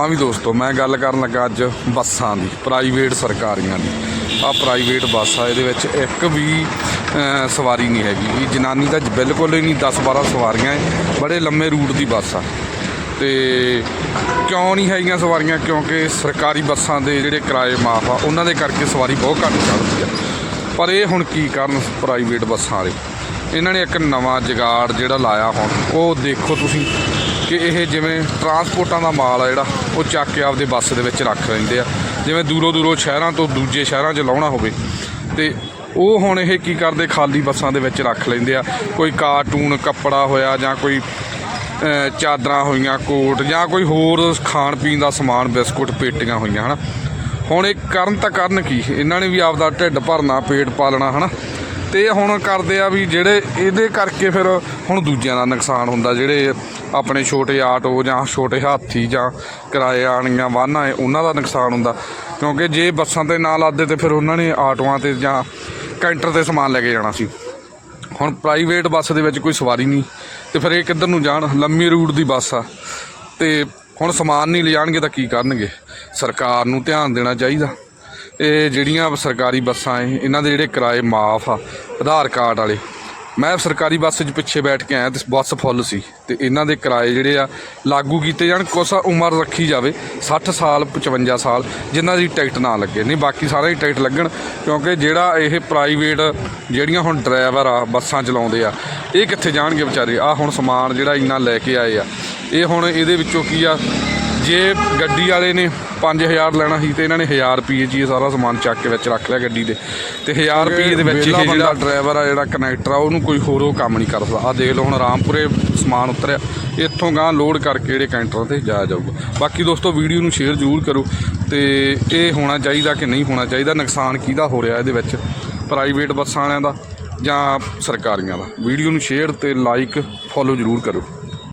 ਹਾਂ ਵੀ ਦੋਸਤੋ, ਮੈਂ ਗੱਲ ਕਰਨ ਲੱਗਾ ਅੱਜ ਬੱਸਾਂ ਦੀ ਪ੍ਰਾਈਵੇਟ ਸਰਕਾਰੀਆਂ ਦੀ। ਆ ਪ੍ਰਾਈਵੇਟ ਬੱਸ ਆ, ਇਹਦੇ ਵਿੱਚ ਇੱਕ ਵੀ ਸਵਾਰੀ ਨਹੀਂ ਹੈਗੀ। ਇਹ ਜਨਾਨੀ ਤਾਂ ਬਿਲਕੁਲ ਹੀ ਨਹੀਂ 10 12 ਸਵਾਰੀਆਂ ਹੈ ਬੜੇ ਲੰਮੇ ਰੂਟ ਦੀ ਬੱਸ ਆ। ਤੇ ਕਿਉਂ ਨਹੀਂ ਹੈਗੀਆਂ ਸਵਾਰੀਆਂ? ਕਿਉਂਕਿ ਸਰਕਾਰੀ ਬੱਸਾਂ ਦੇ ਜਿਹੜੇ ਕਿਰਾਏ ਮਾਫ ਆ, ਉਹਨਾਂ ਦੇ ਕਰਕੇ ਸਵਾਰੀ ਬਹੁਤ ਘੱਟ ਚੜ੍ਹਦੀ ਆ। ਪਰ ਇਹ ਹੁਣ ਕੀ ਕਰਨ ਪ੍ਰਾਈਵੇਟ ਬੱਸਾਂ ਵਾਲੇ? ਇਹਨਾਂ ਨੇ ਇੱਕ ਨਵਾਂ ਜਗਾੜ ਜਿਹੜਾ ਲਾਇਆ ਹੁਣ, ਉਹ ਦੇਖੋ ਤੁਸੀਂ। ਕਿ ਇਹ ਜਿਵੇਂ ਟਰਾਂਸਪੋਰਟਾਂ ਦਾ ਮਾਲ ਆ ਜਿਹੜਾ, ਉਹ ਚੱਕ ਕੇ ਆਪਦੇ ਬੱਸ ਦੇ ਵਿੱਚ ਰੱਖ ਲੈਂਦੇ ਆ। ਜਿਵੇਂ ਦੂਰੋਂ ਦੂਰੋਂ ਸ਼ਹਿਰਾਂ ਤੋਂ ਦੂਜੇ ਸ਼ਹਿਰਾਂ 'ਚ ਲਾਉਣਾ ਹੋਵੇ, ਤੇ ਉਹ ਹੁਣ ਇਹ ਕੀ ਕਰਦੇ, ਖਾਲੀ ਬੱਸਾਂ ਦੇ ਵਿੱਚ ਰੱਖ ਲੈਂਦੇ ਆ। ਕੋਈ ਕਾਰਟੂਨ ਕੱਪੜਾ ਹੋਇਆ ਜਾਂ ਕੋਈ ਚਾਦਰਾਂ ਹੋਈਆਂ, ਕੋਟ ਜਾਂ ਕੋਈ ਹੋਰ ਖਾਣ ਪੀਣ ਦਾ ਸਮਾਨ, ਬਿਸਕੁਟ, ਪੇਟੀਆਂ ਹੋਈਆਂ, ਹਨਾ। ਹੁਣ ਇਹ ਕਰਨ ਤਾਂ ਕਰਨ ਕੀ? ਇਹਨਾਂ ਨੇ ਵੀ ਆਪਦਾ ਢਿੱਡ ਭਰਨਾ, ਪੇਟ ਪਾਲਣਾ, ਹਨਾ। ਤੇ ਹੁਣ ਕਰਦੇ ਆ ਵੀ ਜਿਹੜੇ ਇਹਦੇ ਕਰਕੇ ਫਿਰ ਹੁਣ ਦੂਜਿਆਂ ਦਾ ਨੁਕਸਾਨ ਹੁੰਦਾ, ਜਿਹੜੇ ਆਪਣੇ ਛੋਟੇ ਆਟੋ ਜਾਂ ਛੋਟੇ ਹਾਥੀ ਜਾਂ ਕਿਰਾਏ ਵਾਲੀਆਂ ਵਾਹਨਾਂ ਏ ਉਹਨਾਂ ਦਾ ਨੁਕਸਾਨ ਹੁੰਦਾ। ਕਿਉਂਕਿ ਜੇ ਬੱਸਾਂ ਤੇ ਨਾ ਲਾਦੇ ਤੇ ਫਿਰ ਉਹਨਾਂ ਨੇ ਆਟੋਆਂ ਤੇ ਜਾਂ ਕੈਂਟਰ ਤੇ ਸਮਾਨ ਲੈ ਕੇ ਜਾਣਾ ਸੀ। ਹੁਣ ਪ੍ਰਾਈਵੇਟ ਬੱਸ ਦੇ ਵਿੱਚ ਕੋਈ ਸਵਾਰੀ ਨਹੀਂ, ਤੇ ਫਿਰ ਇਹ ਕਿੱਧਰ ਨੂੰ ਜਾਣ? ਲੰਮੀ ਰੂਟ ਦੀ ਬੱਸ ਆ। ਤੇ ਹੁਣ ਸਮਾਨ ਨਹੀਂ ਲਿਜਾਣਗੇ ਤਾਂ ਕੀ ਕਰਨਗੇ? ਸਰਕਾਰ ਨੂੰ ਧਿਆਨ ਦੇਣਾ ਚਾਹੀਦਾ। ਇਹ ਜਿਹੜੀਆਂ ਸਰਕਾਰੀ ਬੱਸਾਂ ਏ ਇਹਨਾਂ ਦੇ ਜਿਹੜੇ ਕਿਰਾਏ ਮਾਫ ਆ, ਆਧਾਰ ਕਾਰਡ ਵਾਲੇ। ਮੈਂ ਸਰਕਾਰੀ ਬੱਸ 'ਚ ਪਿੱਛੇ ਬੈਠ ਕੇ ਆਇਆ ਤੇ ਬੱਸ ਫੁੱਲ ਸੀ ਤੇ ਇਹਨਾਂ ਦੇ ਕਿਰਾਏ ਜਿਹੜੇ ਆ ਲਾਗੂ ਕੀਤੇ ਜਾਣ, ਕੁਛ ਉਮਰ ਰੱਖੀ ਜਾਵੇ 60 ਸਾਲ 55 ਸਾਲ, ਜਿਨ੍ਹਾਂ ਦੀ ਟਿਕਟ ਨਾ ਲੱਗੇ। ਨਹੀਂ, ਬਾਕੀ ਸਾਰਿਆਂ ਦੀ ਟਿਕਟ ਲੱਗਣ, ਕਿਉਂਕਿ ਜਿਹੜਾ ਇਹ ਪ੍ਰਾਈਵੇਟ ਜਿਹੜੀਆਂ ਹੁਣ ਡਰਾਈਵਰ ਆ, ਬੱਸਾਂ ਚਲਾਉਂਦੇ ਆ, ਇਹ ਕਿੱਥੇ ਜਾਣਗੇ ਵਿਚਾਰੇ? ਆ ਹੁਣ ਸਮਾਨ ਜਿਹੜਾ ਇੰਨਾ ਲੈ ਕੇ ਆਏ ਆ। ਇਹ ਹੁਣ ਇਹਦੇ ਵਿੱਚੋਂ ਕੀ ਆ? ਜੇ ਗੱਡੀ ਵਾਲੇ ਨੇ 5000 ਲੈਣਾ ਸੀ ਤੇ ਇਹਨਾਂ ਨੇ 1000 ਰੁਪਏ ਇਹ ਸਾਰਾ ਸਮਾਨ ਚੱਕ ਕੇ ਵਿੱਚ ਰੱਖ ਲਿਆ ਗੱਡੀ ਦੇ। ਤੇ 1000 ਰੁਪਏ ਦੇ ਵਿੱਚ ਇਹ ਜਿਹੜਾ ਡਰਾਈਵਰ ਆ ਜਿਹੜਾ ਕਨੈਕਟਰ ਆ ਉਹਨੂੰ ਕੋਈ ਹੋਰ ਉਹ ਕੰਮ ਨਹੀਂ ਕਰ ਸਕਦਾ। ਆ ਦੇਖ ਲਓ ਹੁਣ ਰਾਮਪੁਰੇ ਸਮਾਨ ਉਤਰਿਆ। ਇੱਥੋਂ ਗਾਂ ਲੋਡ ਕਰਕੇ ਜਿਹੜੇ ਕੈਂਟਰਾਂ ਤੇ ਜਾਇਆ ਜਾਊਗਾ। ਬਾਕੀ ਦੋਸਤੋ ਵੀਡੀਓ ਨੂੰ ਸ਼ੇਅਰ ਜ਼ਰੂਰ ਕਰੋ। ਤੇ ਇਹ ਹੋਣਾ ਚਾਹੀਦਾ ਕਿ ਨਹੀਂ ਹੋਣਾ ਚਾਹੀਦਾ? ਨੁਕਸਾਨ ਕਿਹਦਾ ਹੋ ਰਿਹਾ ਇਹਦੇ ਵਿੱਚ? ਪ੍ਰਾਈਵੇਟ ਬੱਸਾਂ ਵਾਲਿਆਂ ਦਾ ਜਾਂ ਸਰਕਾਰੀਆਂ ਦਾ? ਵੀਡੀਓ ਨੂੰ ਸ਼ੇਅਰ ਤੇ ਲਾਈਕ ਫੋਲੋ ਜ਼ਰੂਰ ਕਰੋ।